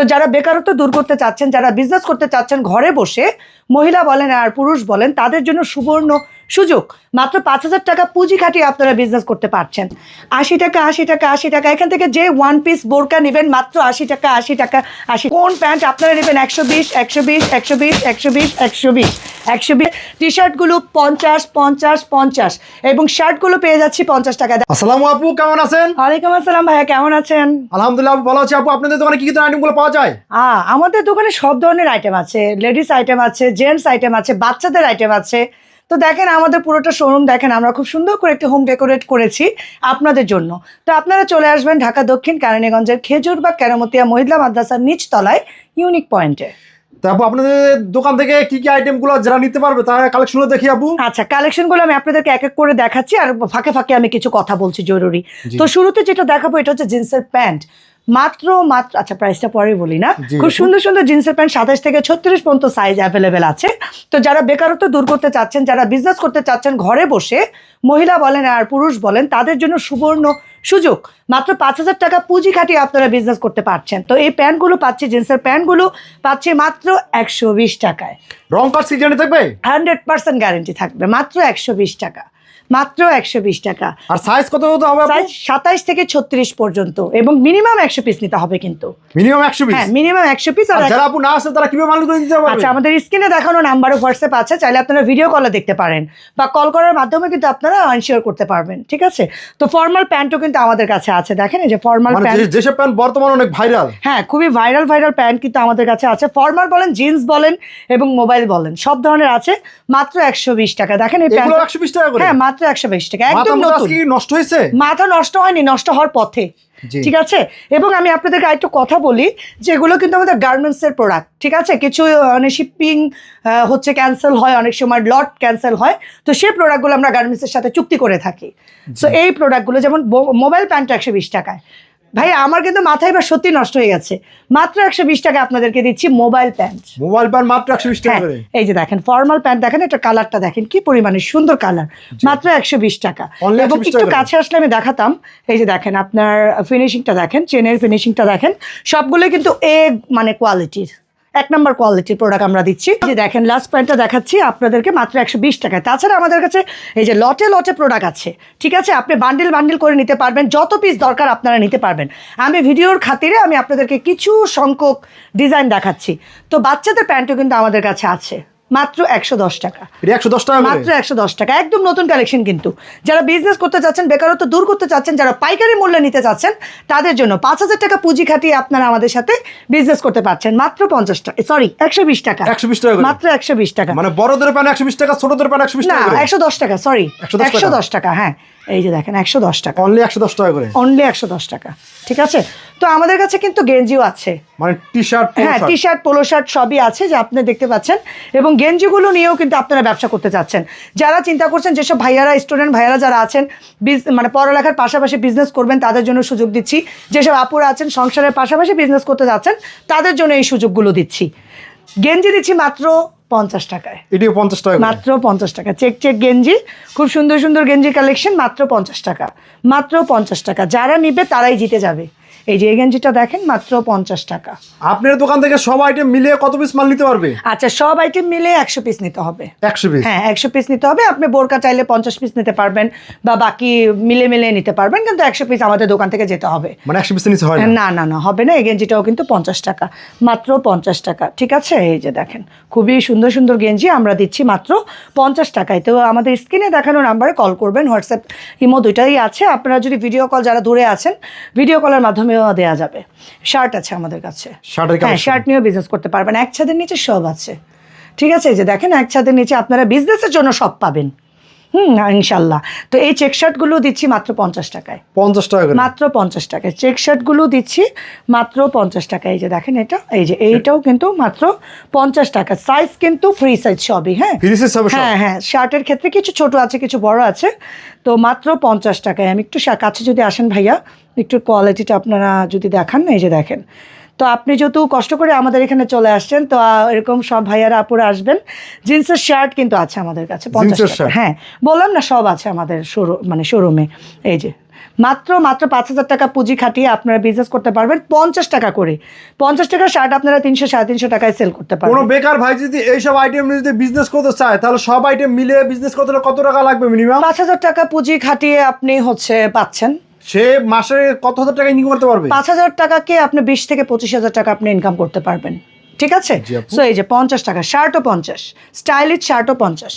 তো যারা বেকারত্ব দূর করতে চাচ্ছেন, যারা বিজনেস করতে চাচ্ছেন, ঘরে বসে মহিলা বলেন আর পুরুষ বলেন, তাদের জন্য সুবর্ণ সুযোগ। মাত্র পাঁচ হাজার টাকা পুঁজি খাটিয়ে আপনারা বিজনেস করতে পারছেন। আশি টাকা আশি টাকা আশি টাকা, এখান থেকে যে ওয়ান পিস বোরকা নেবেন, মাত্র আশি টাকা আশি টাকা, আশি কোন প্যান্ট আপনারা নেবেন? একশো বিশ একশো বিশ একশো বিশ একশো বিশ একশো বিশ। একশো বিশ। টি শার্টগুলো পঞ্চাশ পঞ্চাশ পঞ্চাশ। এবং শার্টগুলো পেয়ে যাচ্ছি পঞ্চাশ টাকা আসসালামু আপু কেমন আছেন? ওয়ালাইকুম আসসালাম ভাইয়া কেমন আছেন? আলহামদুলিল্লাহ আপু, ভালো আছি আপু। আপনাদের দোকানে কি কি আইটেমগুলো পাওয়া যায়? আমাদের দোকানে সব ধরনের আইটেম আছে। লেডিস আইটেম আছে জেন্টস আইটেম আছে বাচ্চাদের আইটেম আছে। তো দেখেন আমাদের পুরোটা শোরুম দেখেন আমরা খুব সুন্দর করে একটি হোম ডেকোরেট করেছি আপনাদের জন্য। তো আপনারা চলে আসবেন ঢাকা দক্ষিণ কারানীগঞ্জের খেজুরবাগ কেরামতিয়া মহিলা মাদ্রাসার নিচ তলায় ইউনিক পয়েন্টে তো আপু আপনাদের দোকান থেকে কি কি আইটেমগুলো যারা নিতে পারবে তারা কালেকশনগুলো দেখি আপু আচ্ছা কালেকশনগুলো আমি আপনাদেরকে এক এক করে দেখাচ্ছি আর ফাঁকে ফাঁকে আমি কিছু কথা বলছি জরুরি। তো শুরুতে যেটা দেখাবো এটা হচ্ছে জিন্সের প্যান্ট। মাত্র মাত্র আচ্ছা প্রাইসটা পরে বলি না। খুব সুন্দর সুন্দর জিন্সের প্যান্ট সাতাশ থেকে ছত্রিশ পর্যন্ত সাইজ অ্যাভেলেবেল আছে। তো যারা বেকারত্ব দূর করতে চাচ্ছেন যারা বিজনেস করতে চাচ্ছেন ঘরে বসে মহিলা বলেন আর পুরুষ বলেন তাদের জন্য সুবর্ণ সুযোগ। মাত্র পাঁচ হাজার টাকা পুঁজি খাটিয়ে আপনারা বিজনেস করতে পারছেন। তো এই প্যান্টগুলো পাচ্ছি জিন্সের প্যান্টগুলো পাচ্ছি মাত্র একশো বিশ টাকায়। রং কার্ড সিজনে থাকবে? হান্ড্রেড পার্সেন্ট গ্যারেন্টি থাকবে মাত্র একশো বিশ টাকা। মাত্র একশো বিশ টাকা। আর সাইজ কত হতে হবে সাইজ সাতাইশ থেকে ছত্রিশ পর্যন্ত এবং মিনিমাম একশো পিস নিতে হবে কিন্তু। মিনিমাম একশো পিস হ্যাঁ মিনিমাম একশো পিস আর যারা আপু না আসে তারা কীভাবে মাল করে দিতে পারবে? আচ্ছা আমাদের স্ক্রিনে দেখানো নাম্বারও হোয়াটসঅ্যাপ আছে চাইলে আপনারা ভিডিও কলে দেখতে পারেন। বা কল করার মাধ্যমে কিন্তু আপনারা আনশিওর করতে পারবেন ঠিক আছে? তো ফর্মাল প্যান্টও কিন্তু আমাদের কাছে আছে। দেখেন এই যে ফর্মাল মানে প্যান্ট যেসব প্যান্ট বর্তমানে অনেক ভাইরাল হ্যাঁ খুবই ভাইরাল ভাইরাল প্যান্ট কিন্তু আমাদের কাছে আছে। ফর্মাল বলেন জিন্স বলেন এবং মোবাইল বলেন সব ধরনের আছে মাত্র একশো বিশ টাকা। দেখেন এই প্যান্ট একশো বিশ টাকা করে? হ্যাঁ মাত্র একশো বাইশ টাকা একদম নষ্ট হয়েছে? মাথা নষ্ট হয়নি নষ্ট হওয়ার পথে ঠিক আছে? এবং আমি আপনাদেরকে আরেকটু কথা বলি যে এগুলো কিন্তু আমাদের গার্মেন্টস এর প্রোডাক্ট ঠিক আছে? কিছু মানে শিপিং হচ্ছে ক্যান্সেল হয় অনেক সময় লট ক্যান্সেল হয় তো সেই প্রোডাক্টগুলো আমরা গার্মেন্টস এর সাথে চুক্তি করে থাকি। সো এই প্রোডাক্টগুলো যেমন মোবাইল প্যান্ট একশো বিশ টাকায় ভাই আমার কিন্তু মাথায় বা সত্যি নষ্ট হয়ে গেছে। মাত্র একশো বিশ টাকা আপনাদেরকে দিচ্ছি মোবাইল প্যান্ট মোবাইল প্যান্ট মাত্র একশো বিশ টাকা হ্যাঁ এই যে দেখেন ফর্মাল প্যান্ট দেখেন এটা কালারটা দেখেন কি পরিমাণে সুন্দর কালার মাত্র একশো বিশ টাকা। এবং একটু কাছে আসলে আমি দেখাতাম এই যে দেখেন আপনার ফিনিশিংটা দেখেন চেনের ফিনিশিংটা দেখেন সবগুলোই কিন্তু এ মানে কোয়ালিটির এক নম্বর কোয়ালিটির প্রোডাক্ট আমরা দিচ্ছি। যে দেখেন লাস্ট প্যান্টটা দেখাচ্ছি আপনাদেরকে মাত্র একশো বিশ টাকায়। তাছাড়া আমাদের কাছে এই যে লটে লটে প্রোডাক্ট আছে, ঠিক আছে? আপনি বান্ডিল বান্ডিল করে নিতে পারবেন, যত পিস দরকার আপনারা নিতে পারবেন। আমি ভিডিওর খাতিরে আমি আপনাদেরকে কিছু সংখ্যক ডিজাইন দেখাচ্ছি। তো বাচ্চাদের প্যান্টও কিন্তু আমাদের কাছে আছে। মাত্র একশো দশ টাকা। একশো দশ টাকা মাত্র একশো দশ টাকা। একদম নতুন কালেকশন কিন্তু। যারা বিজনেস করতে চাচ্ছেন বেকারত্ব দূর করতে চাচ্ছেন যারা পাইকারি মূল্যে নিতে চাচ্ছেন তাদের জন্য পাঁচ হাজার টাকা পুঁজি খাটিয়ে আপনারা আমাদের সাথে বিজনেস করতে পারছেন। মাত্র পঞ্চাশ টাকা সরি একশো বিশ টাকা। একশো বিশ টাকা করে? মাত্র একশো বিশ টাকা। মানে বড়দের প্যান্ট একশো বিশ টাকা ছোটদের প্যান্ট একশো বিশ না টাকা একশো দশ টাকা সরি 110 একশো দশ টাকা হ্যাঁ। এই যে দেখেন একশো দশ টাকা। অনলি একশো দশ টাকা করে? অনলি একশো দশ টাকা ঠিক আছে? তো আমাদের কাছে কিন্তু গেঞ্জিও আছে। মানে টি শার্ট হ্যাঁ টি শার্ট পোলো শার্ট সবই আছে যে আপনি দেখতে পাচ্ছেন। এবং গেঞ্জিগুলো নিয়েও কিন্তু আপনারা ব্যবসা করতে চাচ্ছেন। যারা চিন্তা করছেন যেসব ভাইয়ারা স্টুডেন্ট ভাইয়ারা যারা আছেন মানে পড়ালেখার পাশাপাশি বিজনেস করবেন তাদের জন্য সুযোগ দিচ্ছি। যেসব আপুরা আছেন সংসারের পাশাপাশি বিজনেস করতে যাচ্ছেন তাদের জন্য এই সুযোগগুলো দিচ্ছি। গেঞ্জি দিচ্ছি মাত্র পঞ্চাশ টাকায়। এটিও পঞ্চাশ টাকা মাত্র পঞ্চাশ টাকা। চেক চেক গেঞ্জি খুব সুন্দর সুন্দর গেঞ্জি কালেকশন মাত্র পঞ্চাশ টাকা। মাত্র পঞ্চাশ টাকা। যারা নিবে তারাই জিতে যাবে। এই যে এই গেঞ্জিটা দেখেন মাত্র পঞ্চাশ টাকা। আপনার দোকান থেকে সব আইটেম মিলিয়ে কত পিস মাল নিতে পারবে? আচ্ছা সব আইটেম মিলে একশো পিস নিতে হবে। একশো পিস হ্যাঁ একশো পিস নিতে হবে। আপনি বোরকা চাইলে পঞ্চাশ পিস নিতে পারবেন বা বাকি মিলে মিলে নিতে পারবেন কিন্তু একশো পিস আমাদের দোকান থেকে যেতে হবে। মানে একশো পিস নিচে হয় না? না না হবে না। এই গেঞ্জিটাও কিন্তু পঞ্চাশ টাকা মাত্র পঞ্চাশ টাকা। ঠিক আছে? এই যে দেখেন খুবই সুন্দর সুন্দর গেঞ্জি আমরা দিচ্ছি মাত্র পঞ্চাশ টাকায়। তো আমাদের স্ক্রিনে দেখানো নাম্বারে কল করবেন হোয়াটসঅ্যাপ ইমো দুইটাই আছে। আপনারা যদি ভিডিও কল যারা দূরে আছেন ভিডিও কলের মাধ্যমেও দেওয়া যাবে। শার্ট আছে আমাদের কাছে। হ্যাঁ শার্ট নিয়েও বিজনেস করতে পারবেন। এক ছাদের নিচে সব আছে। ঠিক আছে? যে দেখেন এক ছাদের নিচে আপনারা বিজনেসের জন্য সব পাবেন। হুম ইনশাল্লাহ। তো এই চেক শার্টগুলো দিচ্ছি মাত্র পঞ্চাশ টাকায়। পঞ্চাশ টাকা মাত্র পঞ্চাশ টাকায়। চেক শার্টগুলো দিচ্ছি মাত্র পঞ্চাশ টাকা এই যে দেখেন এটা এই যে এইটাও কিন্তু মাত্র পঞ্চাশ টাকা। সাইজ কিন্তু ফ্রি সাইজ সবই হ্যাঁ? হ্যাঁ হ্যাঁ। শার্টের ক্ষেত্রে কিছু ছোট আছে কিছু বড় আছে। তো মাত্র পঞ্চাশ টাকায়। আমি একটু কাছে যদি আসেন ভাইয়া একটু কোয়ালিটিটা আপনারা যদি দেখান এই যে দেখেন। তো আপনি যেহেতু কষ্ট করে আমাদের এখানে চলে আসছেন তো এরকম সব ভাইয়ারা আপুরা আসবেন। জিন্সের শার্ট কিন্তু আছে আমাদের কাছে পঞ্চাশ টাকা। হ্যাঁ বললাম না সব আছে আমাদের শোরুম মানে শোরুমে এই যে মাত্র মাত্র পাঁচ হাজার টাকা পুঁজি খাটিয়ে আপনারা বিজনেস করতে পারবেন পঞ্চাশ টাকা করে। পঞ্চাশ টাকার শার্ট আপনারা তিনশো সাড়ে তিনশো টাকায় সেল করতে কোনো পারবেন বেকার ভাই যদি এইসব আইটেম যদি বিজনেস করতে চায় তাহলে সব আইটেম মিলে বিজনেস করতে কত টাকা লাগবে মিনিমাম পাঁচ হাজার টাকা পুঁজি খাটিয়ে আপনি হচ্ছে পাচ্ছেন। সে মাসে কত হাজার টাকা ইনকাম করতে পারবে? পাঁচ হাজার টাকাকে আপনি বিশ থেকে পঁচিশ হাজার টাকা আপনি ইনকাম করতে পারবেন। ঠিক আছে? সো এই যে পঞ্চাশ টাকা শার্টও পঞ্চাশ স্টাইলিশ শার্টও পঞ্চাশ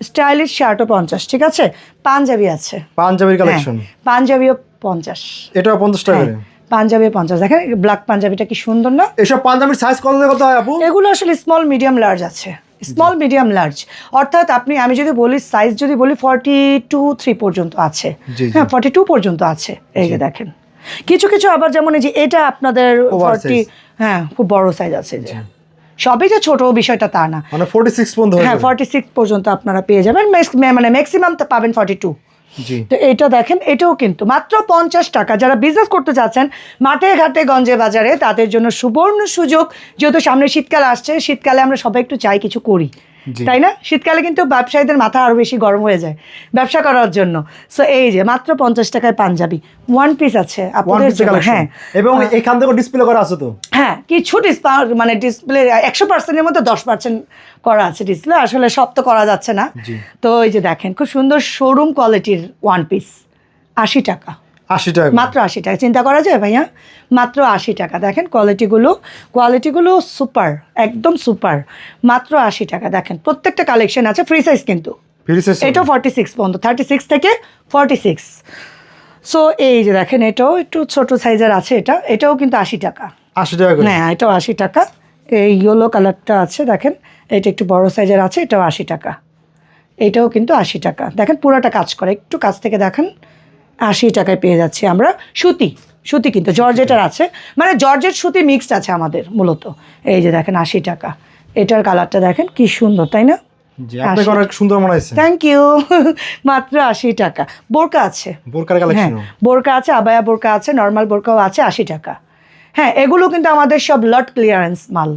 স্টাইলিশ শার্টও পঞ্চাশ ঠিক আছে? পাঞ্জাবি আছে। পাঞ্জাবির হ্যাঁ, কালেকশন পাঞ্জাবিও পঞ্চাশ। এটাও পঞ্চাশ টাকা হ্যাঁ, পাঞ্জাবি পঞ্চাশ। দেখেন ব্ল্যাক পাঞ্জাবিটা কি সুন্দর না? এসব পাঞ্জাবির সাইজ কত কত হয় আপু? এগুলো আসলে স্মল মিডিয়াম লার্জ আছে। স্মল মিডিয়াম লার্জ অর্থাৎ আপনি আমি যদি বলি সাইজ যদি বলি ফর্টি টু থ্রি পর্যন্ত আছে। হ্যাঁ ফর্টি টু পর্যন্ত আছে। এই যে দেখেন। কিছু কিছু আবার যেমন এই যে এটা আপনাদের। ফর্টি হ্যাঁ খুব বড় সাইজ আছে যে। সবই যে ছোট বিষয়টা তা না। মানে ফোর্টি সিক্স পর্যন্ত হ্যাঁ ফর্টি সিক্স পর্যন্ত আপনারা পেয়ে যাবেন। মানে ম্যাক্সিমাম পাবেন ফর্টি টু তো এটা দেখেন, এটাও কিন্তু মাত্র পঞ্চাশ টাকা। যারা বিজনেস করতে চাচ্ছেন মাঠে ঘাটে, গঞ্জে বাজারে, তাদের জন্য সুবর্ণ সুযোগ। যেহেতু সামনে শীতকাল আসছে, শীতকালে আমরা সবাই একটু চাই কিছু করি। তাই না? শীতকালে কিন্তু ব্যবসায়ীদের মাথা আরও বেশি গরম হয়ে যায় ব্যবসা করার জন্য। সো এই যে মাত্র পঞ্চাশ টাকায় পাঞ্জাবি। ওয়ান পিস আছে আপনাদের হ্যাঁ। এবং এখান থেকে ডিসপ্লে করা আছে তো? হ্যাঁ কিছু ডিসপ্লে মানে ডিসপ্লে একশো পার্সেন্টের মধ্যে দশ পার্সেন্ট করা আছে ডিসপ্লে আসলে সব তো করা যাচ্ছে না। তো এই যে দেখেন খুব সুন্দর শোরুম কোয়ালিটির ওয়ান পিস আশি টাকা। আশি টাকা মাত্র আশি টাকা। চিন্তা করা যায় ভাইয়া? মাত্র আশি টাকা। দেখেন কোয়ালিটিগুলো কোয়ালিটিগুলো সুপার একদম সুপার মাত্র আশি টাকা। দেখেন প্রত্যেকটা কালেকশন আছে ফ্রি সাইজ কিন্তু। এটাও ফর্টি সিক্স পর্যন্ত থার্টি সিক্স থেকে ফর্টি সিক্স সো এই যে দেখেন এটাও একটু ছোট সাইজের আছে এটা। এটাও কিন্তু আশি টাকা। আশি টাকা হ্যাঁ এটাও আশি টাকা। এই ইয়েলো কালারটা আছে দেখেন। এটা একটু বড় সাইজের আছে এটাও আশি টাকা। এটাও কিন্তু আশি টাকা। দেখেন পুরোটা কাজ করে। একটু কাছ থেকে দেখেন। আশি টাকায় পেয়ে যাচ্ছি আমরা সুতি সুতি কিন্তু জর্জেটার আছে। মানে জর্জেট সুতি মিক্সড আছে আমাদের মূলত। এই যে দেখেন আশি টাকা। এটার কালারটা দেখেন কি সুন্দর তাই না? সুন্দর মনে হয়েছে থ্যাংক ইউ মাত্র আশি টাকা। বোরকা আছে। বোরকার হ্যাঁ কালেকশন বোরকা আছে আবায়া বোরকা আছে নর্মাল বোরকাও আছে আশি টাকা। হ্যাঁ এগুলো কিন্তু আমাদের সব লট ক্লিয়ারেন্স মাল।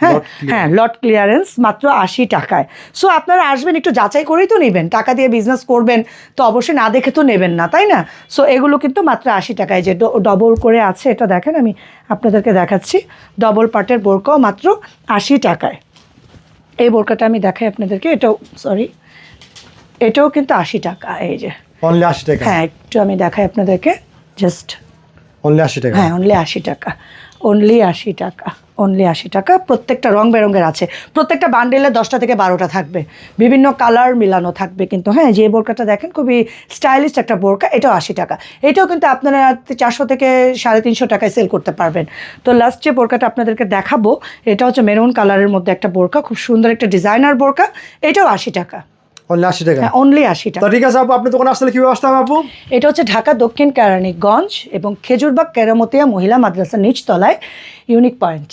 হ্যাঁ হ্যাঁ লট ক্লিয়ারেন্স মাত্র আশি টাকায়। সো আপনারা আসবেন একটু যাচাই করেই তো নেবেন। টাকা দিয়ে বিজনেস করবেন তো অবশ্যই না দেখে তো নেবেন না তাই না? সো এগুলো কিন্তু মাত্র আশি টাকায় যে ডবল করে আছে এটা দেখেন আমি আপনাদেরকে দেখাচ্ছি। ডবল পার্টের বোরকাও মাত্র আশি টাকায়। এই বোরকাটা আমি দেখাই আপনাদেরকে এটাও সরি এটাও কিন্তু আশি টাকা এই যে। অনলি আশি টাকা? হ্যাঁ একটু আমি দেখাই আপনাদেরকে জাস্ট অনলি আশি টাকা? হ্যাঁ অনলি আশি টাকা। অনলি আশি টাকা। অনলি আশি টাকা। প্রত্যেকটা রং বেরঙের আছে। প্রত্যেকটা বান্ডেলে দশটা থেকে বারোটা থাকবে। বিভিন্ন কালার মিলানো থাকবে কিন্তু হ্যাঁ যে বোরকাটা দেখেন, খুবই স্টাইলিশ একটা বোরকা, এটাও আশি টাকা। এটাও কিন্তু আপনারা চারশো থেকে সাড়ে তিনশো টাকায় সেল করতে পারবেন। তো লাস্ট যে বোরকাটা আপনাদেরকে দেখাবো, এটা হচ্ছে মেরুন কালারের মধ্যে একটা বোরকা, খুব সুন্দর একটা ডিজাইনার বোরকা, এটাও আশি টাকা। অনলি টাকা? হ্যাঁ অনলি আশি টাকা। তো ঠিক আছে আপু আপনি দোকানে আসলে কীভাবে আসতে হবে আপু? এটা হচ্ছে ঢাকা দক্ষিণ কেরানীগঞ্জ এবং খেজুরবাগ কেরামতিয়া মহিলা মাদ্রাসার নিচতলায় ইউনিক পয়েন্ট।